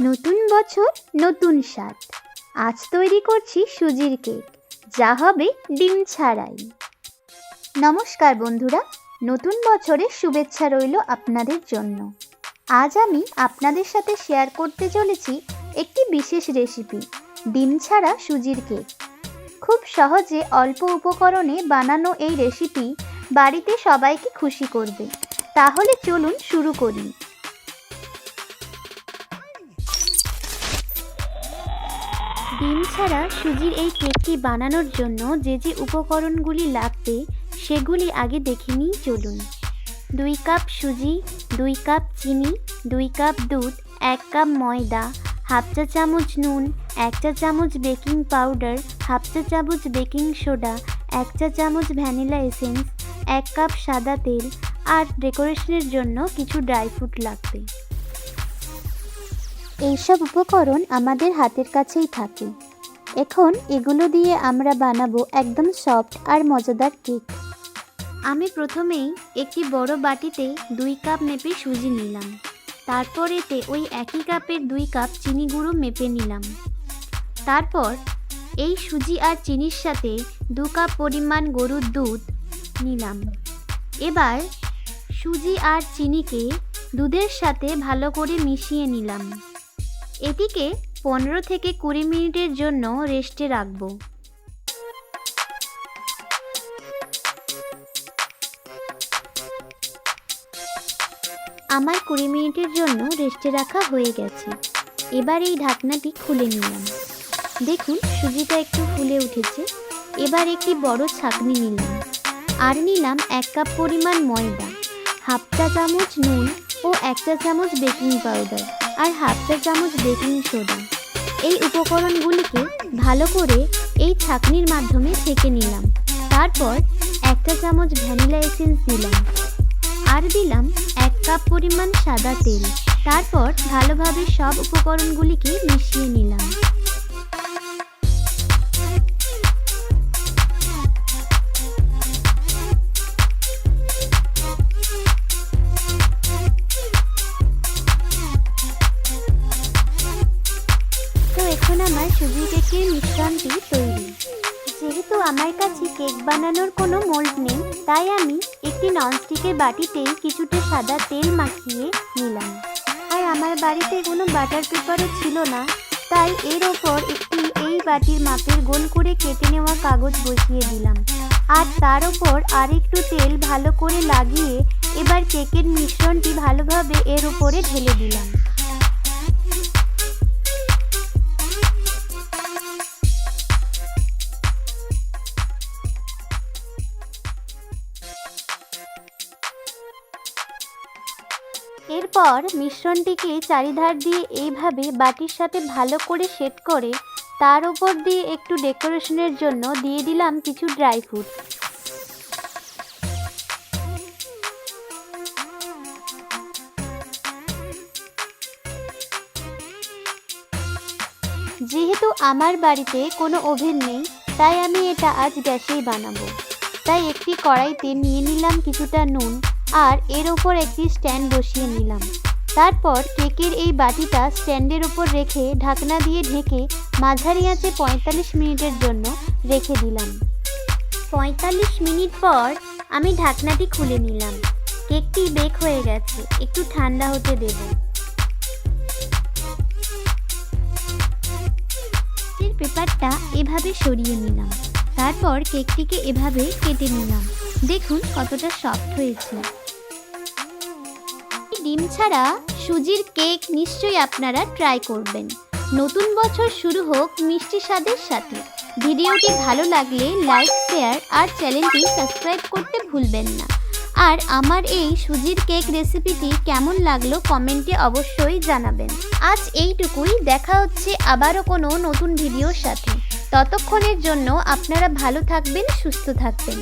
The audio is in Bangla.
নতুন বছর, নতুন স্বাদ। আজ তৈরি করছি সুজির কেক। যা হবে ডিম ছাড়াই। নমস্কার বন্ধুরা, নতুন বছরের শুভেচ্ছা রইল আপনাদের জন্য। আজ আমি আপনাদের সাথে শেয়ার করতে চলেছি একটি বিশেষ রেসিপি, ডিম ছাড়া সুজির কেক। খুব সহজে অল্প উপকরণে বানানো এই রেসিপি বাড়িতে সবাইকে খুশি করবে। তাহলে চলুন শুরু করি। ডিম ছাড়া সুজির এই কেকটি বানানোর জন্য যে যে উপকরণগুলি লাগবে, সেগুলি আগে দেখে নিই, চলুন। দুই কাপ সুজি, দুই কাপ চিনি, দুই কাপ দুধ, এক কাপ ময়দা, হাফ চা চামচ নুন, এক চা চামচ বেকিং পাউডার, হাফ চা চামচ বেকিং সোডা, এক চা চামচ ভ্যানিলা এসেন্স, এক কাপ সাদা তেল, আর ডেকোরেশনের জন্য কিছু ড্রাই ফ্রুট লাগবে। এইসব উপকরণ আমাদের হাতের কাছেই থাকে। এখন এগুলো দিয়ে আমরা বানাবো একদম সফট আর মজাদার কেক। আমি প্রথমেই একটি বড় বাটিতে দুই কাপ মেপে সুজি নিলাম। তারপর এতে ওই একই কাপের দুই কাপ চিনি গুঁড়ো মেপে নিলাম। তারপর এই সুজি আর চিনির সাথে দু কাপ পরিমাণ গরুর দুধ নিলাম। এবার সুজি আর চিনিকে দুধের সাথে ভালো করে মিশিয়ে নিলাম। এটিকে পনেরো থেকে কুড়ি মিনিটের জন্য রেস্টে রাখব। আমার কুড়ি মিনিটের জন্য রেস্টে রাখা হয়ে গেছে। এবার এই ঢাকনাটি খুলে নিলাম। দেখুন, সুজিটা একটু ফুলে উঠেছে। এবার একটি বড় ছাঁকনি নিলাম। আর নিলাম এক কাপ পরিমাণ ময়দা, হাফ চা চামচ নুন ও এক চা চামচ বেকিং পাউডার। আর হাফ চা চামচ বেকিং সোডা এই উপকরণগুলিকে ভালো করে এই ছাঁকনির মাধ্যমে ছেঁকে নিলাম। তারপর একটা চামচ ভ্যানিলা এসেন্স দিলাম। আর দিলাম এক কাপ পরিমাণ সাদা তেল। তারপর ভালোভাবে সব উপকরণগুলিকে মিশিয়ে নিলাম। আমার সুজি কেকের মিশ্রণটি তৈরি। যেহেতু আমার কাছে কেক বানানোর কোনো মোল্ড নেই, তাই আমি একটি ননস্টিকের বাটিতেই কিছুটা সাদা তেল মাখিয়ে নিলাম। আর আমার বাড়িতে কোনো বাটার পেপারও ছিল না, তাই এর ওপর একটি এই বাটির মাপের গোল করে কেটে নেওয়া কাগজ বসিয়ে দিলাম। আর তার ওপর আরেকটু তেল ভালো করে লাগিয়ে এবার কেকের মিশ্রণটি ভালোভাবে এর উপরে ঢেলে দিলাম। এরপর মিশ্রণটিকে চারিধার দিয়ে এইভাবে বাটির সাথে ভালো করে সেট করে তার উপর দিয়ে একটু ডেকোরেশনের জন্য দিয়ে দিলাম কিছু ড্রাই ফ্রুট। যেহেতু আমার বাড়িতে কোনো ওভেন নেই, তাই আমি এটা আজ গ্যাসেই বানাবো। তাই একটি কড়াইতে নিয়ে নিলাম কিছুটা নুন। আর এর ওপর একটি স্ট্যান্ড বসিয়ে নিলাম। তারপর কেকের এই বাটিটা স্ট্যান্ডের ওপর রেখে ঢাকনা দিয়ে ঢেকে মাঝারি আঁচে পঁয়তাল্লিশ মিনিটের জন্য রেখে দিলাম। পঁয়তাল্লিশ মিনিট পর আমি ঢাকনাটি খুলে নিলাম। কেকটি বেক হয়ে গেছে, একটু ঠান্ডা হতে দেব। পেপারটা এভাবে সরিয়ে নিলাম। তারপর কেকটিকে এভাবে কেটে নিলাম। দেখুন কতটা সফট হয়েছে। ডিম ছাড়া সুজির কেক নিশ্চয়ই আপনারা ট্রাই করবেন। নতুন বছর শুরু হোক মিষ্টি স্বাদের সাথে। ভিডিওটি ভালো লাগলে লাইক শেয়ার আর চ্যানেলটি সাবস্ক্রাইব করতে ভুলবেন না। আর আমার এই সুজির কেক রেসিপিটি কেমন লাগল কমেন্টে অবশ্যই জানাবেন। আজ এইটুকুই, দেখা হচ্ছে আবারও কোনো নতুন ভিডিওর সাথে। ততক্ষণের জন্য আপনারা ভালো থাকবেন, সুস্থ থাকবেন।